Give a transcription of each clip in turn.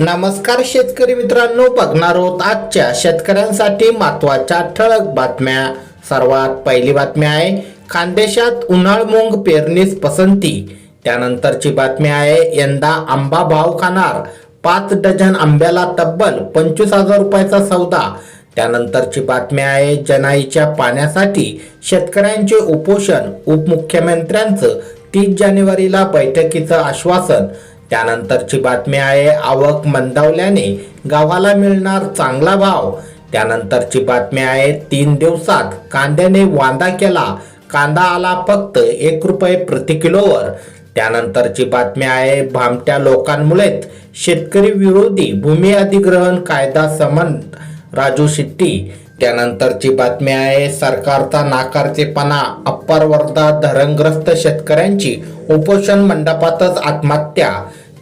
नमस्कार शेतकरी मित्रांनो बघणार आहोत आजच्या शेतकऱ्यांसाठी महत्त्वाच्या ठळक बातम्या. सर्वात पहिली बातमी आहे खानदेशात उन्हाळ मूंग पेरणीस पसंती. त्यानंतरची बातमी आहे यंदा आंबा भाव खाणार. पाच डझन आंब्याला तब्बल पंचवीस हजार रुपयाचा सौदा. त्यानंतरची बातमी आहे जनाईच्या पाण्यासाठी शेतकऱ्यांचे उपोषण. उपमुख्यमंत्र्यांचं तीस जानेवारीला बैठकीचं आश्वासन. त्यानंतरची बातमी आहे आवक मंदावल्याने गावाला मिळणार चांगला भाव. त्यानंतरची बातमी आहे तीन दिवसात कांद्याने वांदा केला कांदा आला फक्त एक रुपये प्रति किलोवर. त्यानंतरची बातमी आहे भामट्या लोकांमुळेच शेतकरी विरोधी भूमी अधिग्रहण कायदा समन राजू शेट्टी त्यानंतरची बातमी आहे सरकारचा नाकारचेपणा अप्पर वर्धा धरणग्रस्त शेतकऱ्यांची उपोषण मंडपातच आत्महत्या.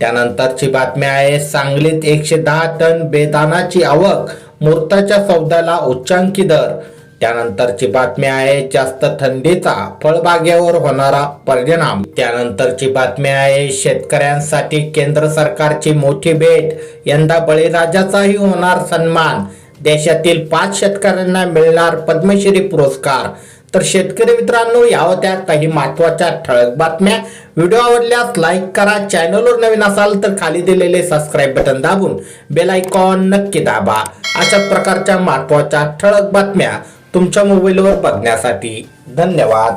त्यानंतरची बातमी आहे सांगलीत एकशे दहा टन बेदानाची आवक मूर्ताच्या सौद्याला उच्चांकी दर. त्यानंतरची बातमी आहे जास्त थंडीचा फळबागेवर होणारा परिणाम. त्यानंतरची बातमी आहे शेतकऱ्यांसाठी केंद्र सरकारची मोठी भेट यंदा बळीराजाचाही होणार सन्मान. देशातील पाच शेतकऱ्यांना मिळणार पद्मश्री पुरस्कार. तर शेतकरी मित्रांनो या होत्या काही महत्त्वाच्या ठळक बातम्या. व्हिडिओ आवडल्यास लाईक करा चॅनलवर नवीन असाल तर खाली दिलेले सबस्क्राईब बटन दाबून बेल आयकॉन नक्की दाबा. अशा प्रकारच्या महत्त्वाच्या ठळक बातम्या तुमच्या मोबाईलवर बघण्यासाठी धन्यवाद.